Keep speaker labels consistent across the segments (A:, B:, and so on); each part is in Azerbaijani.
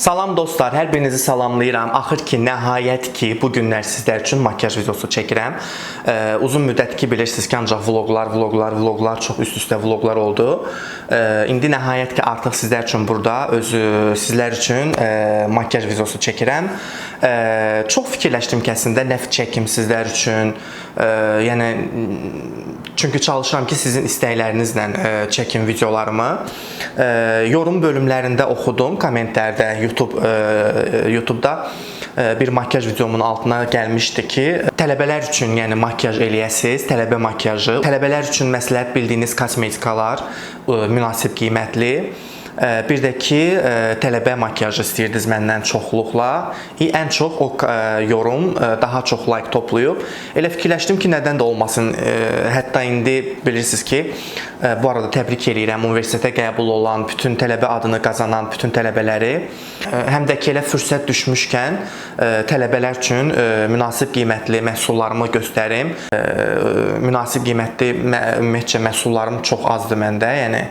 A: Salam dostlar, hər birinizi salamlayıram. Axır ki, nəhayət ki, bu günlər sizlər üçün makiyaj videosu çəkirəm. Ə, uzun müddət ki, bilirsiniz ki, ancaq vloqlar, vloqlar, vloqlar, çox üst-üstə vloqlar oldu. Ə, indi nəhayət ki, artıq sizlər üçün burada özü sizlər üçün ə, makiyaj videosu çəkirəm. Çox fikirləşdim ki, əslində nə çəkim sizlər üçün. Yəni çünki çalışıram ki, sizin istəklərinizlə çəkim videolarımı. Yorum bölümlərində oxudum, kommentlərdə, YouTube YouTube-da bir makiyaj videomun altına gəlmişdi ki, tələbələr üçün, yəni makiyaj eləyəsiz, tələbə makiyajı, tələbələr üçün məsləhət bildiyiniz kosmetikalar münasib qiymətli Bir də ki, tələbə makiyajı istəyirdiniz məndən çoxluqla. Ən çox o yorum daha çox like toplayıb. Elə fikirləşdim ki, nədən də olmasın. Hətta indi bilirsiniz ki, bu arada təbrik eləyirəm universitetə qəbul olan bütün tələbə adını qazanan bütün tələbələri. Həm də ki, elə fürsət düşmüşkən tələbələr üçün münasib qiymətli məhsullarımı göstərim. Münasib qiymətli mə- ümumiyyətcə məhsullarım çox azdır məndə. Yəni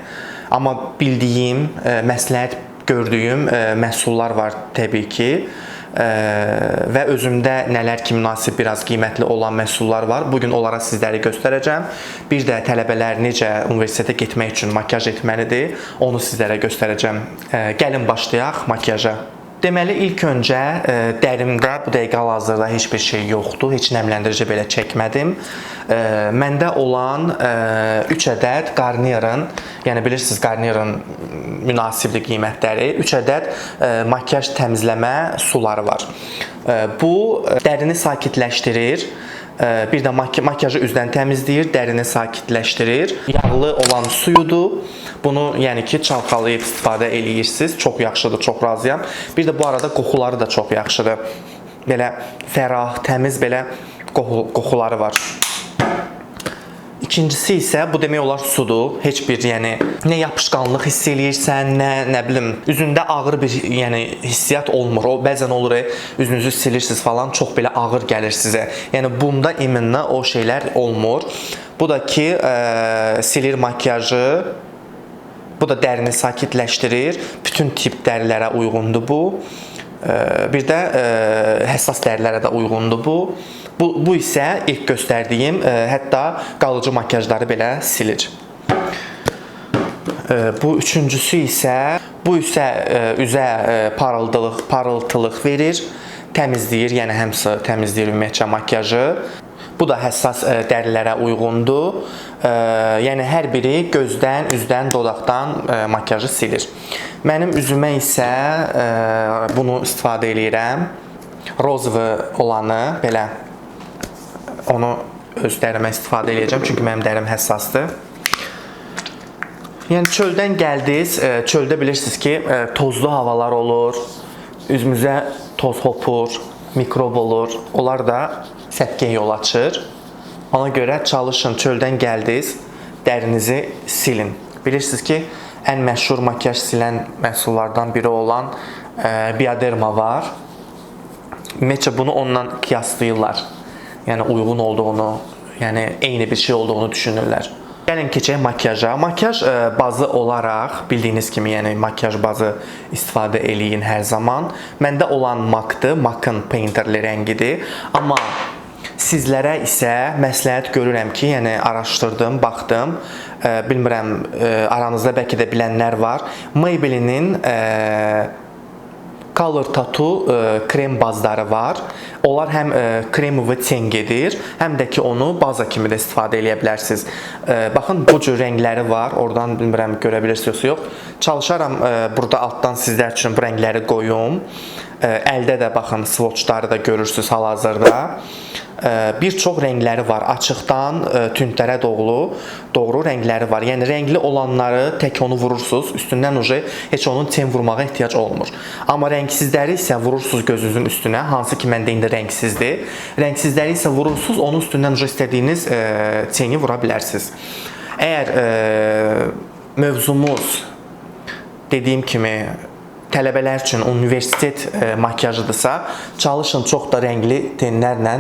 A: Amma bildiyim, ə, məsləhət gördüyüm ə, məhsullar var təbii ki. Ə, və özümdə nələr ki münasib biraz qiymətli olan məhsullar var. Bu gün onlara sizləri göstərəcəm. Bir də tələbələr necə universitetə getmək üçün makiyaj etməlidir, onu sizlərə göstərəcəm. Ə, Gəlin başlayaq makiyaja. Deməli ilk öncə ə, dərimdə bu dəqiqə hal-hazırda heç bir şey yoxdur. Heç nəmləndirici belə çəkmədim. Ə, Məndə olan 3 ədəd Garnier'ın, yəni bilirsiniz Garnier'ın münasibli qiymətləri 3 ədəd ə, makiyaj təmizləmə suları var. Ə, Bu ə, dərini sakitləşdirir. Bir də maki- makiyajı üzdən təmizləyir, dərini sakitləşdirir. Yağlı olan suyudur. Bunu yəni ki, çalxalayıb istifadə eləyirsiniz. Çox yaxşıdır, çox razıyam. Bir də bu arada qoxuları da çox yaxşıdır. Belə fərah, təmiz belə qoxu, qoxuları var. İkincisi isə bu demək olar sudur. Heç bir yəni nə yapışqanlıq hiss eləyirsən, nə nə bilim, üzündə ağır bir yəni hissiyat olmur. O bəzən olur, e, üzünüzü silirsiniz falan, çox belə ağır gəlir sizə. Yəni bunda iminə o şeylər olmur. Bu da ki, ə, silir makiyajı Bu da dərini sakitləşdirir. Bütün tip dərilərə uyğundur bu. Bir də ə, həssas dərilərə də uyğundur bu. Bu bu isə ilk göstərdiyim, ə, hətta qalıcı makiyajları belə silir. Ə, Bu üçüncüsü isə bu isə üzə parıldılıq, parıltılıq verir, təmizləyir, yəni həmsi təmizləyir ümumiyyətcə makiyajı. Bu da həssas dərilərə uyğundur. Yəni hər biri gözdən, üzdən, dodaqdan makiyajı silir. Mənim üzümə isə bunu istifadə eləyirəm. Rozvu olanı belə onu öz dərimə istifadə eləyəcəm çünki mənim dərim həssasdır. Yəni çöldən gəldiniz, çöldə bilirsiniz ki, tozlu havalar olur. Üzümüzə toz hopur, mikrob olur. Onlar da səpkiyə yol açır. Ona görə çalışın çöldən gəldiniz, dərinizi silin. Bilirsiniz ki, ən məşhur makiyaj silən məhsullardan biri olan ə, Bioderma var. Ümumiyyətcə bunu onunla qiyaslayırlar. Yəni uyğun olduğunu, yəni eyni bir şey olduğunu düşünürlər. Gəlin keçək makiyaja. Makiyaj ə, bazı olaraq bildiyiniz kimi, yəni makiyaj bazı istifadə eləyin hər zaman. Məndə olan MAC-dır, MAC-ın painterli rəngidir. Amma sizlərə isə məsləhət görürəm ki, yəni araşdırdım, baxdım. Bilmirəm, aranızda bəlkə də bilənlər var. Maybelline-nin ə, Color Tattoo krem bazları var. Onlar həm ə, kremovu tengedir, həm də ki onu baza kimi də istifadə edə bilərsiniz. Ə, Baxın bu cür rəngləri var. Oradan bilmirəm görə bilirsiniz yox. Çalışaram burada altdan sizlər üçün bu rəngləri qoyum. Əldə də baxın swatchları da görürsüz hal-hazırda. Ə, Bir çox rəngləri var. Açıqdan ə, tündlərə doğru doğru rəngləri var. Yəni rəngli olanları tək onu vurursunuz, üstündən uje heç onun ten vurmağa ehtiyac olmur. Amma rəngsizləri isə vurursunuz gözünüzün üstünə, hansı ki məndə indi rəngsizdir. Rəngsizləri isə vurursunuz, onun üstündən uje istədiyiniz ə, teni vura bilərsiniz. Əgər ə, mövzumuz dediyim kimi tələbələr üçün universitet ə, makiyajıdırsa, çalışın çox da rəngli tenlərlə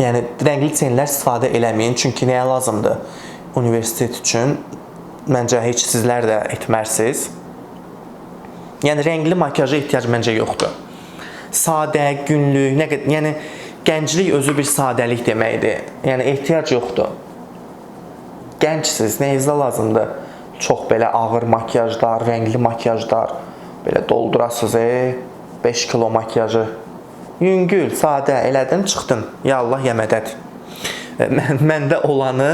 A: yəni rəngli tenlər istifadə eləməyin, çünki nəyə lazımdır? Universitet üçün məncə heç sizlər də etmərsiniz. Yəni rəngli makyaja ehtiyac məncə yoxdur. Sadə, günlük, nə qədər, yəni gənclik özü bir sadəlik deməkdir. Yəni ehtiyac yoxdur. Gəncsiniz, nəyinizə lazımdır? Çox belə ağır makyajlar, rəngli makyajlar belə doldurasınız, e, 5 kilo makyajı. Yüngül, sadə elədin, çıxdın. Ya Allah, ya mədəd. Mən, məndə olanı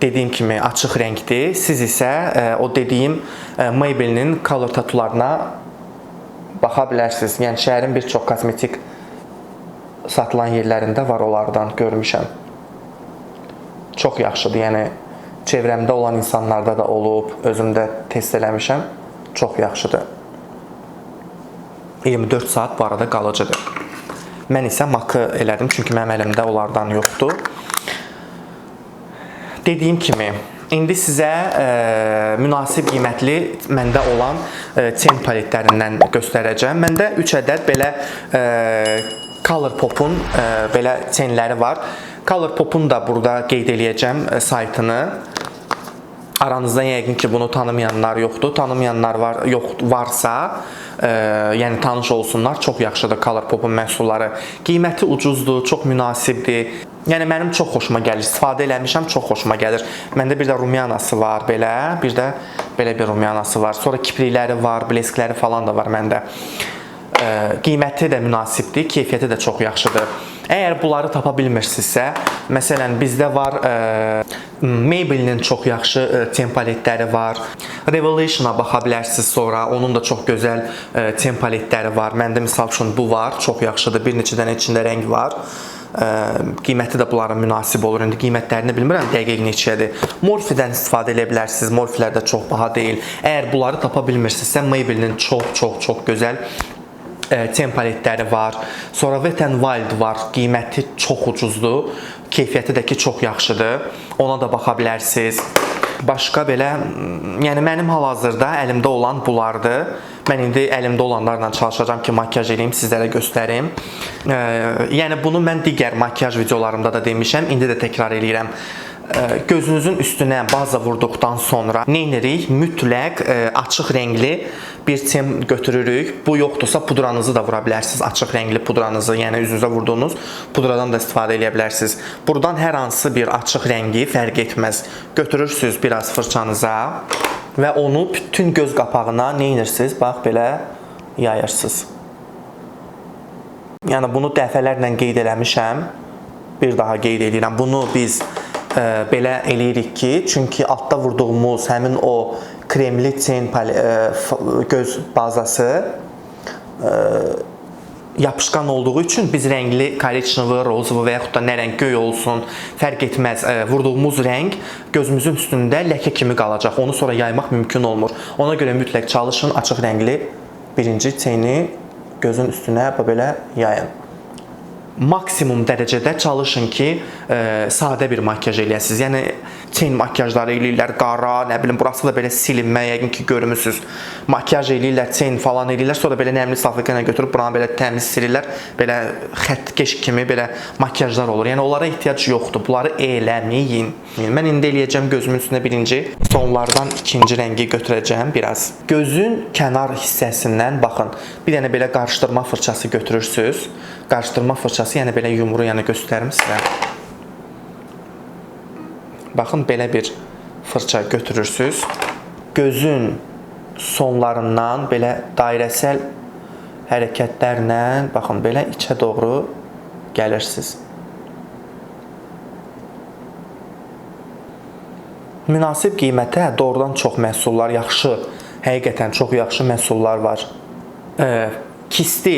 A: dediyim kimi açıq rəngdir. Siz isə e, o dediyim e, Maybelline color tatularına baxa bilərsiniz. Yəni şəhərin bir çox kosmetik satılan yerlərində var onlardan görmüşəm. Çox yaxşıdır. Yəni çevrəmdə olan insanlarda da olub, özüm də test eləmişəm. Çox yaxşıdır. 24 saat bu arada qalıcıdır. Mən isə makı elədim çünki mənim əlimdə onlardan yoxdur. Dediyim kimi, indi sizə e, münasib qiymətli məndə olan e, ten paletlərindən göstərəcəm. Məndə 3 ədəd belə e, Color Pop'un e, belə tenləri var. Color Pop'un da burada qeyd eləyəcəm e, saytını. Aranızda yəqin ki, bunu tanımayanlar yoxdur. Tanımayanlar var, yox varsa, e, yəni tanış olsunlar. Çox yaxşıdır Color Pop'un məhsulları. Qiyməti ucuzdur, çox münasibdir. Yəni mənim çox xoşuma gəlir. İstifadə eləmişəm, çox xoşuma gəlir. Məndə bir də rumyanası var belə, bir də belə bir rumyanası var. Sonra kiprikləri var, bleskləri falan da var məndə. E, qiyməti də münasibdir, keyfiyyəti də çox yaxşıdır. Əgər bunları tapa bilmirsinizsə, məsələn bizdə var e, Maybelline-in çox yaxşı e, templateləri var. Revelation-a baxa bilərsiniz sonra. Onun da çox gözəl e, templateləri var. Məndə misal üçün bu var, çox yaxşıdır. Bir neçə dənə içində rəng var. Ə, qiyməti də bunlara münasib olur. İndi qiymətlərini bilmirəm dəqiq neçədir. Morphe-dən istifadə edə bilərsiniz. Morphe-lər də çox baha deyil. Əgər bunları tapa bilmirsinizsə, Maybelline-in çox çox çox gözəl e, templateləri var. Sonra Wet n Wild var. Qiyməti çox ucuzdur. Keyfiyyəti də ki çox yaxşıdır. Ona da baxa bilərsiniz. Başqa belə, yəni mənim hal-hazırda əlimdə olan bunlardır. Mən indi əlimdə olanlarla çalışacağam ki, makyaj eləyim, sizlərə göstərim. E, yəni bunu mən digər makyaj videolarımda da demişəm, indi də təkrar eləyirəm gözünüzün üstünə baza vurduqdan sonra nə edirik? Mütləq açıq rəngli bir tem götürürük. Bu yoxdursa pudranızı da vura bilərsiniz. Açıq rəngli pudranızı, yəni üzünüzə vurduğunuz pudradan da istifadə edə bilərsiniz. Burdan hər hansı bir açıq rəngi fərq etməz. Götürürsüz biraz fırçanıza və onu bütün göz qapağına nə edirsiniz? Bax belə yayırsınız. Yəni bunu dəfələrlə qeyd eləmişəm. Bir daha qeyd edirəm. Bunu biz Ee, belə eləyirik ki, çünki altda vurduğumuz həmin o kremli ten e, göz bazası e, yapışqan olduğu üçün biz rəngli korechnovu, rozovu və yaxud da nə rəng göy olsun, fərq etməz. E, vurduğumuz rəng gözümüzün üstündə ləkə kimi qalacaq. Onu sonra yaymaq mümkün olmur. Ona görə mütləq çalışın açıq rəngli birinci teni gözün üstünə belə yayın maksimum dərəcədə çalışın ki, ə, sadə bir makyaj eləyəsiniz. Yəni ten makyajları eləyirlər, qara, nə bilim, burası da belə silinmə, yəqin ki, görmüsüz. Makyaj eləyirlər, ten falan eləyirlər, sonra belə nəmli salfetka ilə götürüb buranı belə təmiz silirlər. Belə xəttkeş kimi belə makyajlar olur. Yəni onlara ehtiyac yoxdur. Bunları eləməyin. Mən indi eləyəcəm gözümün üstünə birinci, sonlardan ikinci rəngi götürəcəm biraz. Gözün kənar hissəsindən baxın. Bir dənə belə qarışdırma fırçası götürürsüz. Qarışdırma fırçası, yəni belə yumru, yəni göstərim sizə. Baxın belə bir fırça götürürsüz. Gözün sonlarından belə dairəsil hərəkətlərlə baxın belə içə doğru gəlirsiniz. Münasib qiymətə doğrudan çox məhsullar, yaxşı, həqiqətən çox yaxşı məhsullar var. Ə, kisti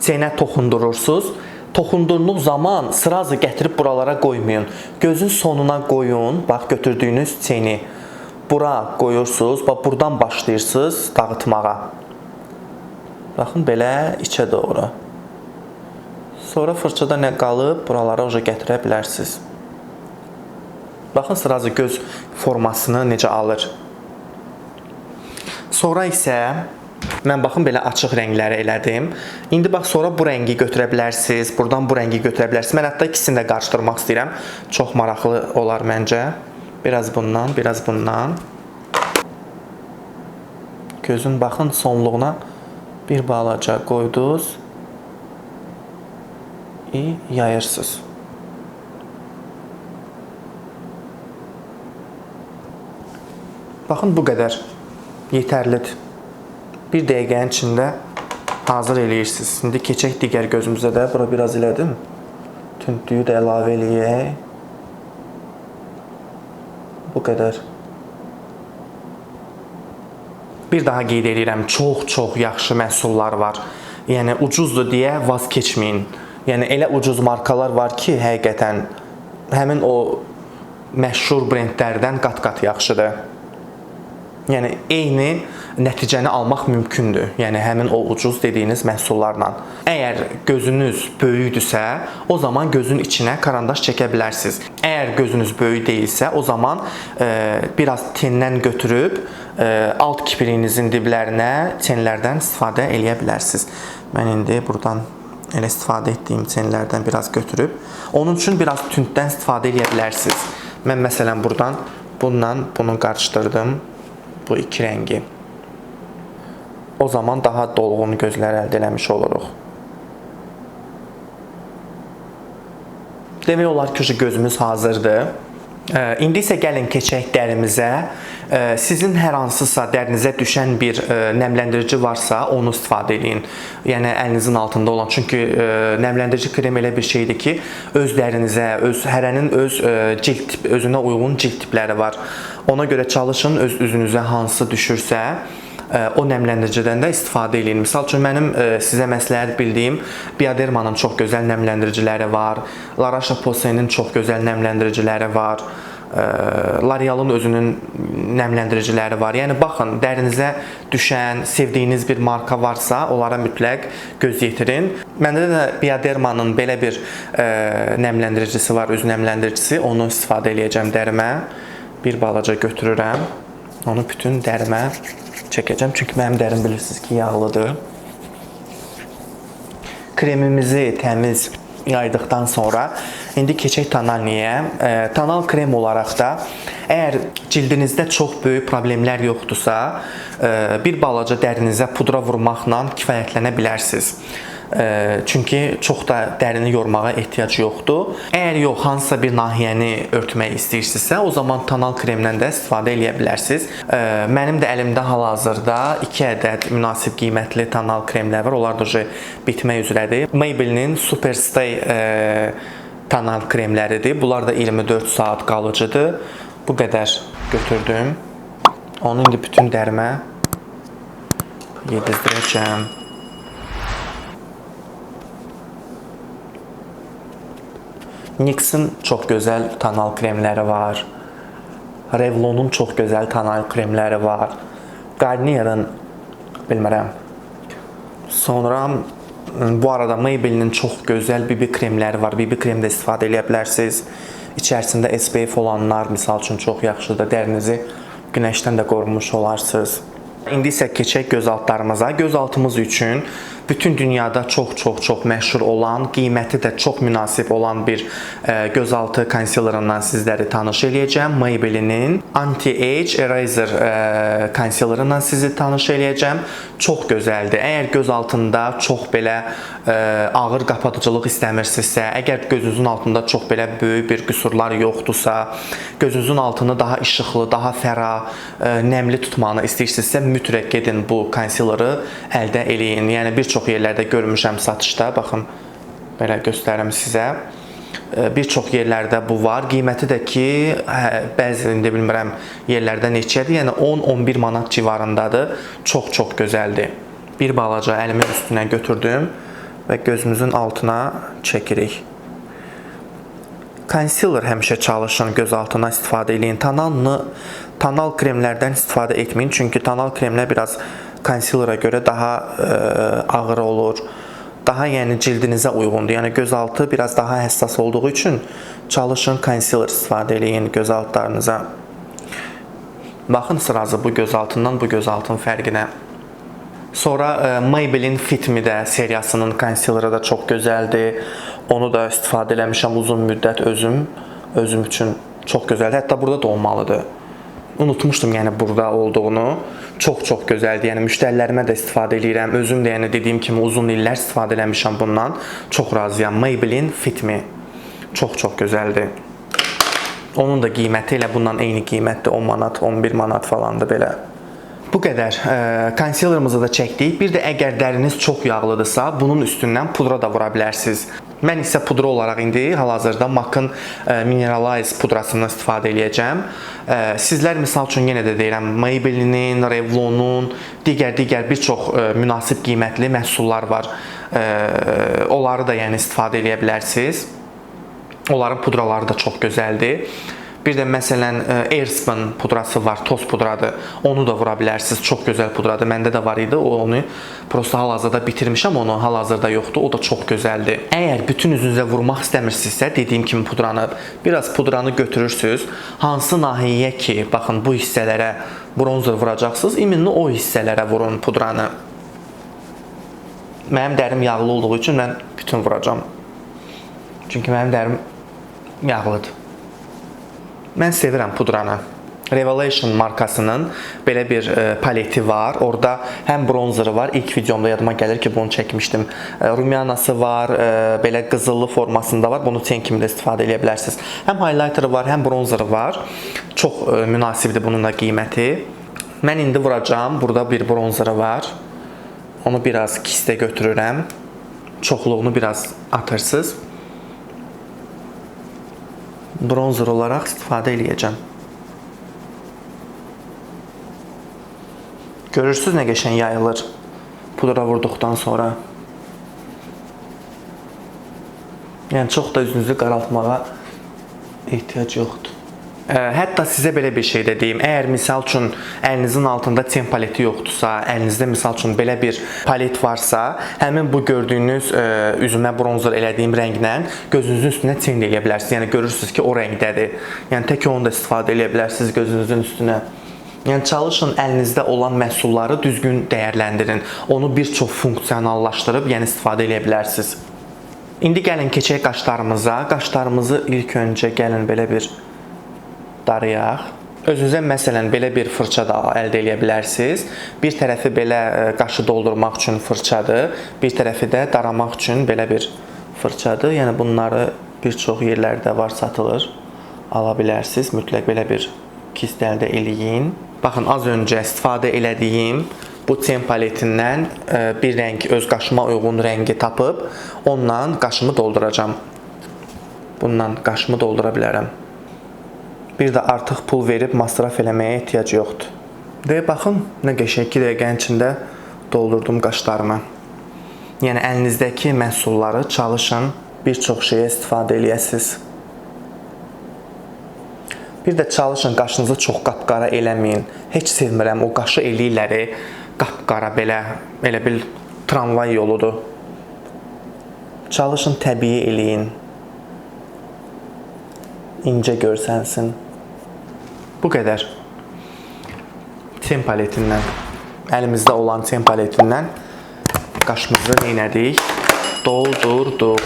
A: çeynə toxundurursunuz. Toxundurduğunuz zaman sırazı gətirib buralara qoymayın. Gözün sonuna qoyun. Bax götürdüyünüz çeyni bura qoyursunuz. Bax burdan başlayırsınız dağıtmağa. Baxın belə içə doğru. Sonra fırçada nə qalıb, buralara oja gətirə bilərsiniz. Baxın sırazı göz formasını necə alır. Sonra isə mən baxın belə açıq rəngləri elədim. İndi bax sonra bu rəngi götürə bilərsiniz, burdan bu rəngi götürə bilərsiniz. Mən hətta ikisini də qarışdırmaq istəyirəm. Çox maraqlı olar məncə. Biraz bundan, biraz bundan. Gözün baxın sonluğuna bir balaca qoydunuz. i yayırsınız. Baxın bu qədər yetərlidir. Bir dəqiqənin içində hazır eləyirsiniz. İndi keçək digər gözümüzə də. Bura biraz elədim. Tündlüyü də əlavə eləyək. Bu qədər. Bir daha qeyd edirəm, çox-çox yaxşı məhsullar var. Yəni ucuzdur deyə vaz keçməyin. Yəni elə ucuz markalar var ki, həqiqətən həmin o məşhur brendlərdən qat-qat yaxşıdır. Yəni eyni nəticəni almaq mümkündür. Yəni həmin o ucuz dediyiniz məhsullarla. Əgər gözünüz böyükdürsə, o zaman gözün içinə karandaş çəkə bilərsiniz. Əgər gözünüz böyük deyilsə, o zaman e, biraz tendən götürüb e, alt kipriğinizin diblərinə tenlərdən istifadə eləyə bilərsiniz. Mən indi burdan elə istifadə etdiyim tenlərdən biraz götürüb, onun üçün biraz tünddən istifadə eləyə bilərsiniz. Mən məsələn burdan bununla bunu qarışdırdım bu iki rəngi. O zaman daha dolğun gözlər əldə eləmiş oluruq. Demək olar ki, gözümüz hazırdır. İndi isə gəlin keçək dərimizə. Sizin hər hansısa dərinizə düşən bir ə, nəmləndirici varsa, onu istifadə edin. Yəni əlinizin altında olan. Çünki ə, nəmləndirici krem elə bir şeydir ki, öz dərinizə, öz hərənin öz ə, cilt özünə uyğun cilt tipləri var. Ona görə çalışın öz üzünüzə hansı düşürsə, ə, o nəmləndiricidən də istifadə eləyin. Məsəl üçün mənim ə, sizə məsləhət bildiyim Biodermanın çox gözəl nəmləndiriciləri var. La Roche-Posay'nin çox gözəl nəmləndiriciləri var. Ə, L'Oreal-ın özünün nəmləndiriciləri var. Yəni baxın, dərinizə düşən, sevdiyiniz bir marka varsa, onlara mütləq göz yetirin. Məndə də Biodermanın belə bir ə, nəmləndiricisi var, öz nəmləndiricisi. Onu istifadə eləyəcəm dərimə. Bir balaca götürürəm. Onu bütün dərimə çəkəcəm. Çünki mənim dərim bilirsiniz ki, yağlıdır. Kremimizi təmiz yaydıqdan sonra indi keçək tonalniyə. E, tonal krem olaraq da əgər cildinizdə çox böyük problemlər yoxdursa, e, bir balaca dərinizə pudra vurmaqla kifayətlənə bilərsiniz. Çünki çox da dərini yormağa ehtiyac yoxdur. Əgər yox hansısa bir nahiyəni örtmək istəyirsinizsə, o zaman tonal kremdən də istifadə edə bilərsiniz. Mənim də əlimdə hal-hazırda 2 ədəd münasib qiymətli tonal kremlər var. Onlar da bitmək üzrədir. Maybelline Superstay tonal kremləridir. Bunlar da 24 saat qalıcıdır. Bu qədər götürdüm. Onu indi bütün dərimə yedizdirəcəm. NYX-in çox gözəl tonal kremləri var. Revlon'un çox gözəl tonal kremləri var. Garnier'in bilmirəm. Sonra bu arada Maybelline çox gözəl BB kremləri var. BB krem də istifadə edə bilərsiniz. İçərisində SPF olanlar misal üçün çox yaxşıdır. Dərinizi günəşdən də qorumuş olarsınız. İndi isə keçək göz altlarımıza. Göz altımız üçün bütün dünyada çox-çox-çox məşhur olan, qiyməti də çox münasib olan bir e, gözaltı konsilerından sizləri tanış eləyəcəm. Maybelline-in Anti-Age Eraser e, sizi tanış eləyəcəm. Çox gözəldir. Əgər göz altında çox belə e, ağır qapadıcılıq istəmirsinizsə, əgər gözünüzün altında çox belə böyük bir qüsurlar yoxdursa, gözünüzün altını daha işıqlı, daha fərah, e, nəmli tutmağını istəyirsinizsə, mütləq gedin bu konsileri əldə eləyin. Yəni bir çox yerlərdə görmüşəm satışda. Baxın, belə göstərim sizə. Bir çox yerlərdə bu var. Qiyməti də ki, hə, bəzi indi bilmirəm yerlərdə neçədir. Yəni 10-11 manat civarındadır. Çox-çox gözəldir. Bir balaca əlimin üstünə götürdüm və gözümüzün altına çəkirik. Concealer həmişə çalışın göz altına istifadə eləyin. Tonalını tonal kremlərdən istifadə etməyin, çünki tonal kremlər biraz concealer'a görə daha ə, ağır olur. Daha yəni cildinizə uyğundur. Yəni göz altı biraz daha həssas olduğu üçün çalışın concealer istifadə eləyin göz altlarınıza. Baxın sırası bu göz altından bu göz altının fərqinə. Sonra e, Maybelline Fit Me də seriyasının konsileri də çox gözəldir. Onu da istifadə eləmişəm uzun müddət özüm. Özüm üçün çox gözəldir. Hətta burada da olmalıdır. Unutmuşdum yəni burada olduğunu. Çox-çox gözəldir. Yəni müştərilərimə də istifadə edirəm. Özüm də yəni dediyim kimi uzun illər istifadə eləmişəm bundan. Çox razıyam. Maybelline Fit Me. Çox-çox gözəldir. Onun da qiyməti elə bundan eyni qiymətdir. 10 manat, 11 manat falandır belə. Bu qədər. E, konsilerimizi də çəkdik. Bir də əgər dəriniz çox yağlıdırsa, bunun üstündən pudra da vura bilərsiniz. Mən isə pudra olaraq indi hal-hazırda MAC-ın e, Mineralize pudrasından istifadə eləyəcəm. E, sizlər misal üçün yenə də deyirəm, Maybelline-in, Revlon-un, digər-digər bir çox e, münasib qiymətli məhsullar var. Onları da yəni istifadə eləyə bilərsiniz. Onların pudraları da çox gözəldir. Bir də məsələn e, Airspun pudrası var, toz pudradır. Onu da vura bilərsiniz. Çox gözəl pudradır. Məndə də var idi. O onu prosta hal-hazırda bitirmişəm. Onu hal-hazırda yoxdur. O da çox gözəldir. Əgər bütün üzünüzə vurmaq istəmirsinizsə, dediyim kimi pudranı, biraz pudranı götürürsüz. Hansı nahiyyə ki, baxın bu hissələrə bronzer vuracaqsınız, iminli o hissələrə vurun pudranı. Mənim dərim yağlı olduğu üçün mən bütün vuracağam. Çünki mənim dərim yağlıdır. Mən sevirəm pudranı. Revelation markasının belə bir e, paleti var. Orda həm bronzeri var. İlk videomda yadıma gəlir ki, bunu çəkmişdim. E, Rumianası var, e, belə qızıllı formasında var. Bunu ten kimi də istifadə edə bilərsiniz. Həm highlighteri var, həm bronzeri var. Çox e, münasibdir bunun da qiyməti. Mən indi vuracağam. Burada bir bronzeri var. Onu biraz kisdə götürürəm. Çoxluğunu biraz atırsınız bronzer olaraq istifadə eləyəcəm. Görürsüz nə qəşəng yayılır pudra vurduqdan sonra. Yəni çox da üzünüzü qaraltmağa ehtiyac yoxdur. Hətta sizə belə bir şey də deyim. Əgər misal üçün əlinizin altında ten paleti yoxdursa, əlinizdə misal üçün belə bir palet varsa, həmin bu gördüyünüz ə, üzümə bronzer elədiyim rənglə gözünüzün üstünə ten eləyə bilərsiniz. Yəni görürsüz ki, o rəngdədir. Yəni tək onu da istifadə eləyə bilərsiniz gözünüzün üstünə. Yəni çalışın əlinizdə olan məhsulları düzgün dəyərləndirin. Onu bir çox funksionallaşdırıb, yəni istifadə eləyə bilərsiniz. İndi gəlin keçək qaşlarımıza. Qaşlarımızı ilk öncə gəlin belə bir darayaq. Özünüzə məsələn belə bir fırça da əldə edə bilərsiniz. Bir tərəfi belə e, qaşı doldurmaq üçün fırçadır, bir tərəfi də daramaq üçün belə bir fırçadır. Yəni bunları bir çox yerlərdə var, satılır. Ala bilərsiniz. Mütləq belə bir kist əldə eləyin. Baxın, az öncə istifadə elədiyim bu ten paletindən e, bir rəng öz qaşıma uyğun rəngi tapıb onunla qaşımı dolduracağam. Bundan qaşımı doldura bilərəm. Bir də artıq pul verib masraf eləməyə ehtiyac yoxdur. Deyə baxın, nə qəşəng 2 dəqiqənin içində doldurdum qaşlarımı. Yəni əlinizdəki məhsulları çalışın bir çox şeyə istifadə eləyəsiniz. Bir də çalışın qaşınızı çox qapqara eləməyin. Heç sevmirəm o qaşı eləyirləri qapqara belə, elə bil tramvay yoludur. Çalışın təbii eləyin. İncə görsənsin. Bu qədər. Ten paletindən, əlimizdə olan ten paletindən qaşımızı neynədik? Doldurduq.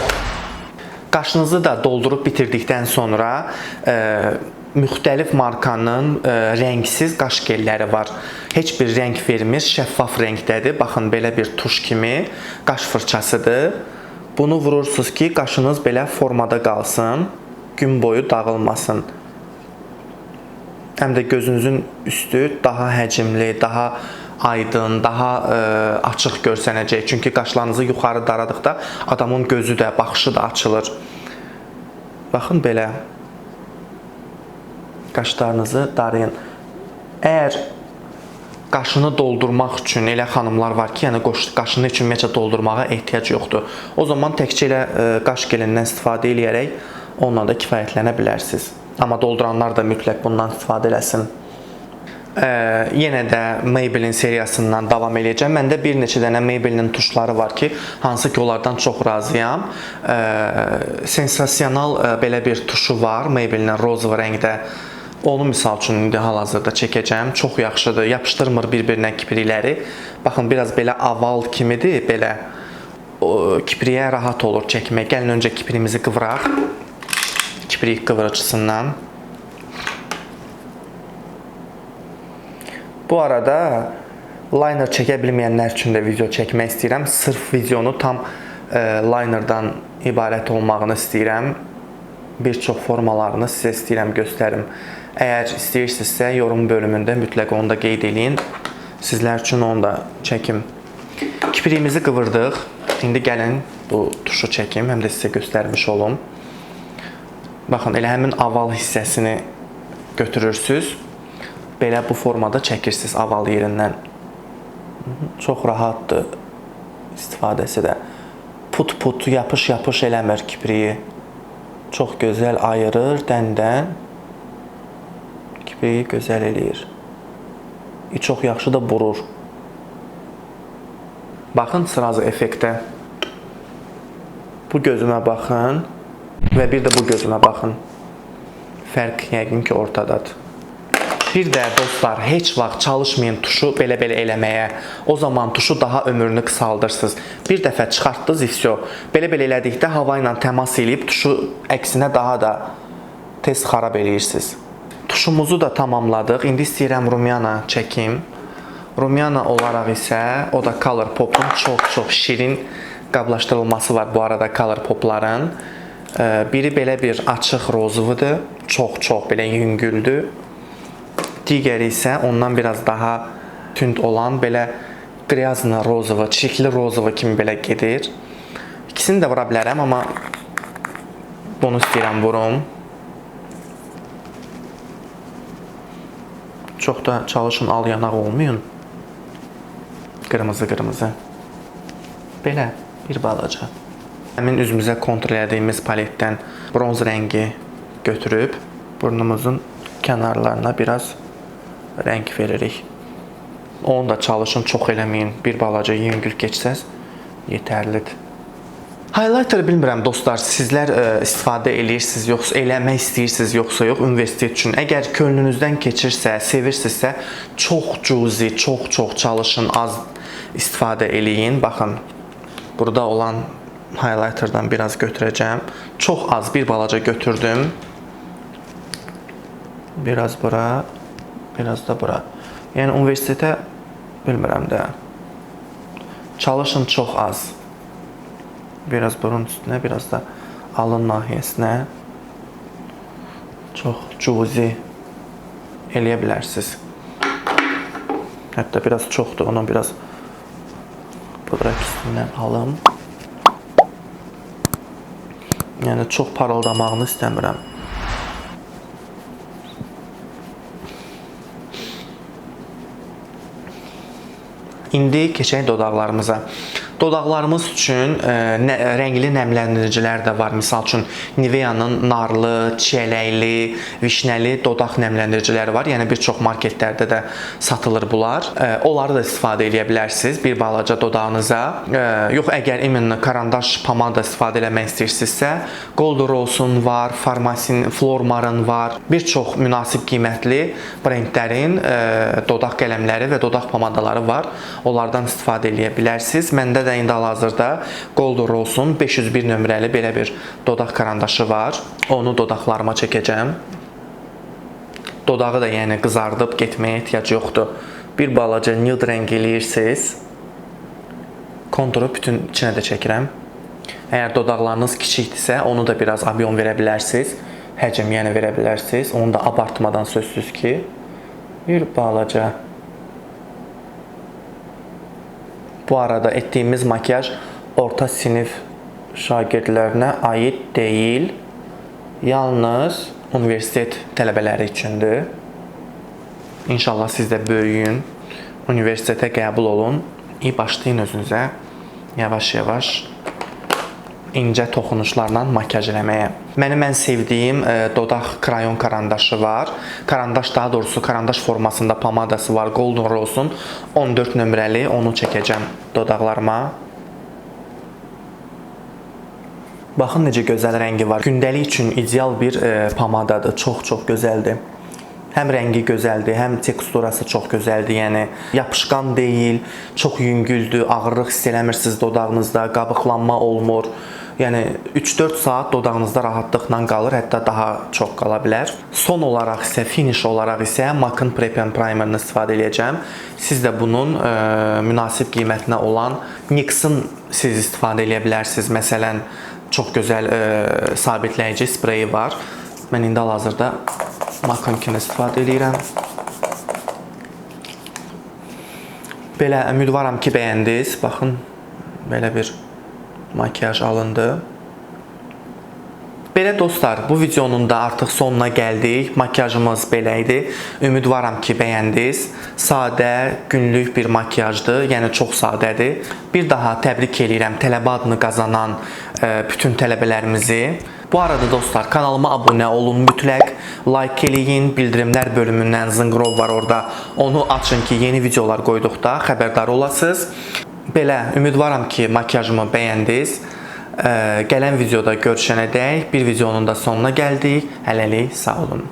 A: Qaşınızı da doldurub bitirdikdən sonra e, müxtəlif markanın e, rəngsiz qaş gelləri var. Heç bir rəng vermir, şəffaf rəngdədir. Baxın belə bir tuş kimi qaş fırçasıdır. Bunu vurursunuz ki, qaşınız belə formada qalsın, gün boyu dağılmasın həm də gözünüzün üstü daha həcmli, daha aydın, daha ə, açıq görsənəcək. Çünki qaşlarınızı yuxarı daradıqda adamın gözü də, baxışı da açılır. Baxın belə. Qaşlarınızı darayın. Əgər qaşını doldurmaq üçün elə xanımlar var ki, yəni qaşını heç ümumiyyətlə doldurmağa ehtiyac yoxdur. O zaman təkcə elə ə, qaş gelindən istifadə eləyərək onunla da kifayətlənə bilərsiniz. Amma dolduranlar da mütləq bundan istifadə eləsin. Ə, yenə də Maybelline seriyasından davam eləyəcəm. Məndə bir neçə dənə Maybelline tuşları var ki, hansı ki onlardan çox razıyam. Ə, sensasional ə, belə bir tuşu var, Maybelline rozova rəngdə. Onu misal üçün indi hal-hazırda çəkəcəm. Çox yaxşıdır. Yapışdırmır bir-birinə kiprikləri. Baxın, biraz belə aval kimidir, belə o, kipriyə rahat olur çəkmək. Gəlin öncə kiprimizi qıvıraq kibrit qıvırıcısından Bu arada liner çəkə bilməyənlər üçün də video çəkmək istəyirəm. Sırf videonu tam e, linerdan ibarət olmağını istəyirəm. Bir çox formalarını sizə istəyirəm göstərim. Əgər istəyirsinizsə yorum bölümündə mütləq onu da qeyd eləyin. Sizlər üçün onu da çəkim. Kipriyimizi qıvırdıq. İndi gəlin bu tuşu çəkim, həm də sizə göstərmiş olum. Baxın, elə həmin aval hissəsini götürürsüz. Belə bu formada çəkirsiniz aval yerindən. Çox rahatdır istifadəsi də. Put-put, yapış-yapış eləmir kipriyi. Çox gözəl ayırır dəndən. Kipriyi gözəl eləyir. İ çox yaxşı da burur. Baxın sırazı effektə. Bu gözümə baxın və bir də bu gözümə baxın. Fərq yəqin ki ortadadır. Bir də dostlar, heç vaxt çalışmayın tuşu belə-belə eləməyə. O zaman tuşu daha ömrünü qısaldırsınız. Bir dəfə çıxartdınız, ifsyo. Belə-belə elədikdə hava ilə təmas eləyib tuşu əksinə daha da tez xarab eləyirsiniz. Tuşumuzu da tamamladıq. İndi istəyirəm rumiana çəkim. Rumiana olaraq isə o da Color Pop'un çox-çox şirin qablaşdırılması var bu arada Color Pop'ların. Biri belə bir açıq rozuvudur, çox-çox belə yüngüldür. Digəri isə ondan biraz daha tünd olan belə qryazna rozovu, çiçəkli rozovu kimi belə gedir. İkisini də vura bilərəm, amma bunu istəyirəm vurum. Çox da çalışın al yanaq olmayın. Qırmızı qırmızı. Belə bir balaca. Həmin üzümüzə kontrol etdiyimiz paletdən bronz rəngi götürüb burnumuzun kənarlarına biraz rəng veririk. Onu da çalışın, çox eləməyin. Bir balaca yüngül keçsəz yetərlidir. Highlighter bilmirəm dostlar, sizlər ə, istifadə eləyirsiniz yoxsa eləmək istəyirsiniz yoxsa yox universitet üçün. Əgər könlünüzdən keçirsə, sevirsinizsə, çox cüzi, çox-çox çalışın, az istifadə eləyin. Baxın, burada olan highlighterdan biraz götürəcəm. Çox az, bir balaca götürdüm. Biraz bura, biraz da bura. Yəni universitetə bilmirəm də. Çalışın çox az. Biraz burun üstünə, biraz da alın nahiyəsinə. Çox cüzi eləyə bilərsiniz. Hətta biraz çoxdur, onu biraz pudra üstündən alım. Yəni çox parıldamağını istəmirəm. İndi keçək dodaqlarımıza. Dodaqlarımız üçün ə, nə, rəngli nəmləndiricilər də var. Məsəl üçün Nivea-nın narlı, çiyələkli, vişnəli dodaq nəmləndiriciləri var. Yəni bir çox marketlərdə də satılır bunlar. Ə, onları da istifadə edə bilərsiniz bir balaca dodağınıza. Ə, yox, əgər imin karandaş pomada istifadə eləmək istəyirsinizsə, Gold Rose-un var, Farmasin, Flormarın var. Bir çox münasib qiymətli brendlərin ə, dodaq qələmləri və dodaq pomadaları var. Onlardan istifadə eləyə bilərsiniz. Məndə də indi hal-hazırda Gold Rose-un 501 nömrəli belə bir dodaq karandaşı var. Onu dodaqlarıma çəkəcəm. Dodağı da yəni qızardıb getməyə ehtiyac yoxdur. Bir balaca nude rəng eləyirsiniz. Konturu bütün içinə də çəkirəm. Əgər dodaqlarınız kiçikdirsə, onu da biraz abyon verə bilərsiniz. Həcm yəni verə bilərsiniz. Onu da abartmadan sözsüz ki, bir balaca Bu arada etdiyimiz makiyaj orta sinif şagirdlərinə aid deyil. Yalnız universitet tələbələri üçündür. İnşallah siz də böyüyün, universitetə qəbul olun. İyi başlayın özünüzə yavaş-yavaş incə toxunuşlarla makiyaj eləməyə. Mənim ən sevdiyim e, dodaq krayon karandaşı var. Karandaş daha doğrusu karandaş formasında pomadası var. Golden Rose-un 14 nömrəli. Onu çəkəcəm dodaqlarıma. Baxın necə gözəl rəngi var. Gündəlik üçün ideal bir e, pomadadır. Çox-çox gözəldir. Həm rəngi gözəldir, həm teksturası çox gözəldir. Yəni yapışqan deyil, çox yüngüldür, ağırlıq hiss eləmirsiniz dodağınızda, qabıqlanma olmur. Yəni 3-4 saat dodağınızda rahatlıqla qalır, hətta daha çox qala bilər. Son olaraq isə finish olaraq isə MAC-ın Prep and Primer-ni istifadə edəcəm. Siz də bunun ə, münasib qiymətinə olan NYX-ın siz istifadə edə bilərsiniz. Məsələn, çox gözəl ə, sabitləyici spreyi var. Mən indi hal-hazırda MAC-ınkini istifadə edirəm. Belə ümidvaram ki, bəyəndiniz. Baxın, belə bir makiyaj alındı. Belə dostlar, bu videonun da artıq sonuna gəldik. Makiyajımız belə idi. Ümidvaram ki, bəyəndiniz. Sadə, günlük bir makiyajdır. Yəni çox sadədir. Bir daha təbrik eləyirəm tələbə adını qazanan e, bütün tələbələrimizi. Bu arada dostlar, kanalıma abunə olun mütləq. Like eləyin, bildirimlər bölümündən zınqrov var orada. Onu açın ki, yeni videolar qoyduqda xəbərdar olasınız. Belə ümidvaram ki, makiyajımı bəyəndiniz. Gələn videoda görüşənədək bir videonun da sonuna gəldik. Hələlik sağ olun.